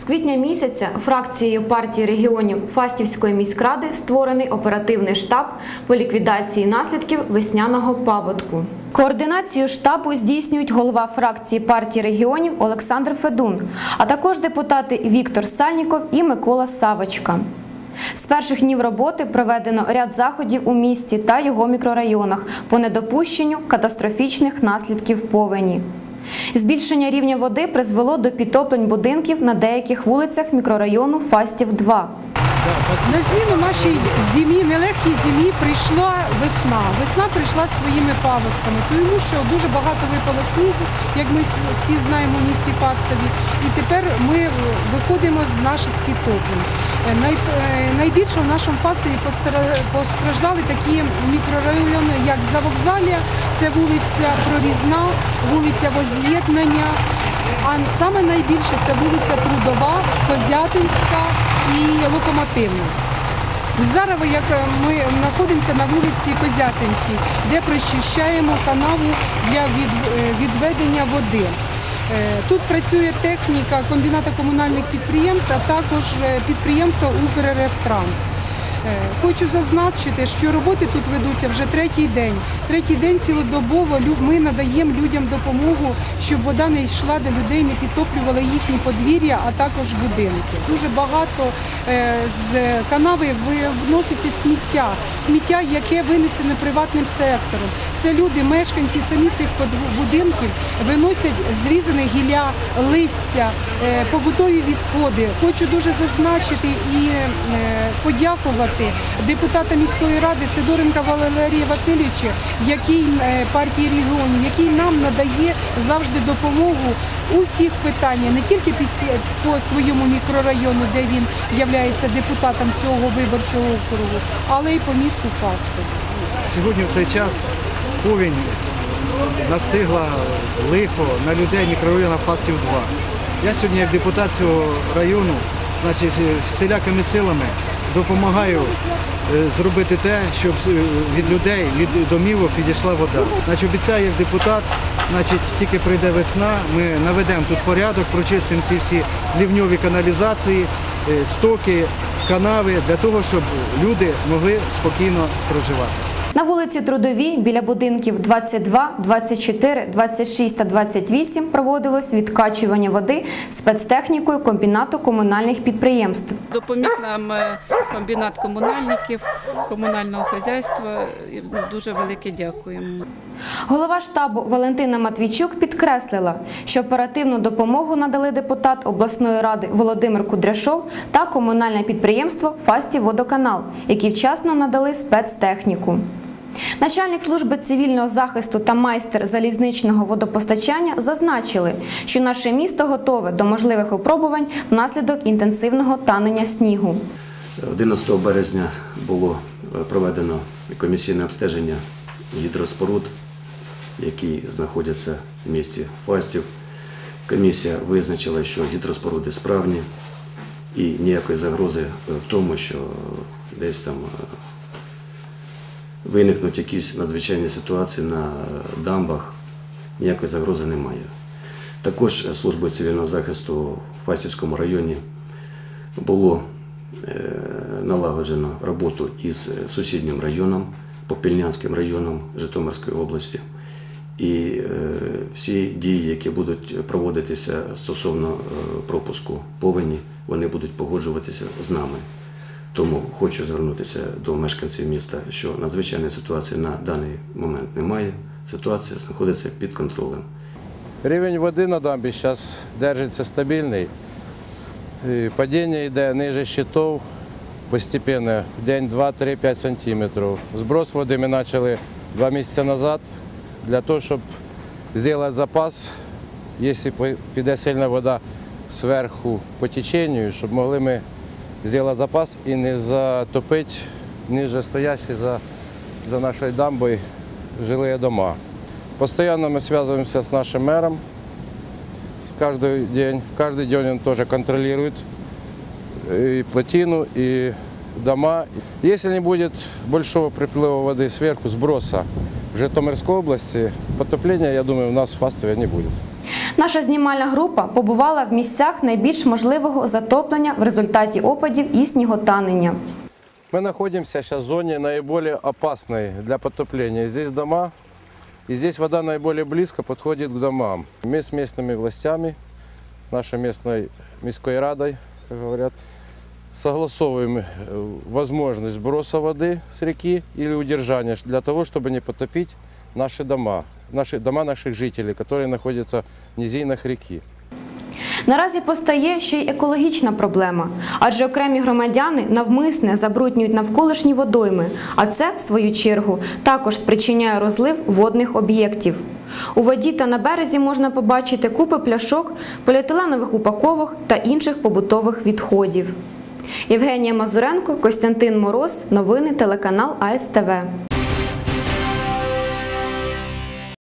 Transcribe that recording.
З квітня місяця фракцією партії регіонів Фастівської міськради створений оперативний штаб по ліквідації наслідків весняного паводку. Координацію штабу здійснюють голова фракції партії регіонів Олександр Федун, а також депутати Віктор Сальніков і Микола Савочка. З перших днів роботи проведено ряд заходів у місті та його мікрорайонах по недопущенню катастрофічних наслідків повені. Збільшення рівня води призвело до підтоплень будинків на деяких вулицях мікрорайону Фастів 2. На зміну нашій зимі, нелегкій зимі, прийшла весна. Весна прийшла своїми паводками, тому що дуже багато випало снігу, як ми всі знаємо в місті Пастові. І тепер ми виходимо з наших підтоплень. Е, е, Найбільше в нашому Пастові постраждали такі мікрорайони, як Завокзалія, це вулиця Прорізна, вулиця Воз'єднання. А саме найбільше це вулиця Трудова, Козятинська і Локомотивна. Зараз як е, ми знаходимося на вулиці Козятинській, де прочищаємо канаву для е, відведення води. Е, Тут працює техніка комбіната комунальних підприємств, а також підприємства «Укррефтранс». Е, Хочу зазначити, що роботи тут ведуться вже третій день. Третій день цілодобово ми надаємо людям допомогу, щоб вода не йшла до людей, не підтоплювала їхні подвір'я, а також будинки. Дуже багато е, з канави виноситься сміття, сміття, яке винесене приватним сектором. Це люди, мешканці самі цих будинків виносять зрізане гілля, листя, е, побутові відходи. Хочу дуже зазначити і подякувати депутата міської ради Сидоренка Валерія Васильовича, який е, партії регіонів, який нам надає завжди допомогу у всіх питаннях, не тільки по своєму мікрорайону, де він є депутатом цього виборчого округу, але й по місту Фастов. Сьогодні в цей час повінь настигла лихо на людей мікрорайону Фастів 2. Я сьогодні як депутат цього району, значить, е, всілякими силами допомагаю е, зробити те, щоб е, від людей, від домівок підійшла вода. Значить, обіцяє депутат, значить, тільки прийде весна, ми наведемо тут порядок, прочистимо ці всі лівньові каналізації, е, стоки, канави для того, щоб люди могли спокійно проживати. На вулиці Трудовій біля будинків 22, 24, 26 та 28 проводилось відкачування води спецтехнікою комбінату комунальних підприємств. Допоміг нам е, комбінат комунальників, комунального хазяйства. Ну, Дуже велике дякуємо. Голова штабу Валентина Матвійчук підкреслила, що оперативну допомогу надали депутат обласної ради Володимир Кудряшов та комунальне підприємство Фастів Водоканал, які вчасно надали спецтехніку. Начальник служби цивільного захисту та майстер залізничного водопостачання зазначили, що наше місто готове до можливих випробувань внаслідок інтенсивного танення снігу. 11 березня було е, проведено комісійне обстеження гідроспоруд, які знаходяться в місті Фастів. Комісія визначила, що гідроспоруди справні і ніякої загрози в тому, що десь там е, виникнуть якісь надзвичайні ситуації на дамбах, ніякої загрози немає. Також службою цивільного захисту в Фастівському районі було е, налагоджено роботу із сусіднім районом, Попільнянським районом Житомирської області. І е, всі дії, які будуть проводитися стосовно е, пропуску повені, вони будуть погоджуватися з нами. Тому хочу звернутися до мешканців міста, що надзвичайної ситуації на даний момент немає. Ситуація знаходиться під контролем. Рівень води на дамбі зараз держиться стабільний. Падіння йде ниже щитов постепенно, в день 2-3-5 сантиметрів. Зброс води ми почали два місяці назад для того, щоб зробити запас, якщо піде сильна вода зверху по теченню, щоб могли ми зробити запас і не затопити ниже стоящі за, за нашою дамбою жилі дома. Постоянно мы связываемся с нашим мэром. С каждый день, каждый день он тоже контролирует и плотину, и дома. Если не будет большого приплыва воды сверху, сброса в Житомирской области, потопления, я думаю, у нас в Фастове не будет. Наша знімальна група побувала в місцях найбільш можливого затоплення в результаті опадів і сніготанення. Мы находимся сейчас в зоне наиболее опасной для потопления. Здесь дома, и здесь вода наиболее близко подходит к домам. Мы с местными властями, нашей местной міськой радой, как говорят, согласовываем э, возможность сброса воды с реки или удержания для того, чтобы не потопить наши дома, наши, дома наших жителей, которые находятся в низинах реки. Наразі постає ще й екологічна проблема, адже окремі громадяни навмисне забруднюють навколишні водойми, а це, в свою чергу, також спричиняє розлив водних об'єктів. У воді та на березі можна побачити купи пляшок, поліетиленових упаковок та інших побутових відходів. Євгенія Мазуренко, Костянтин Мороз, новини телеканал АСТВ.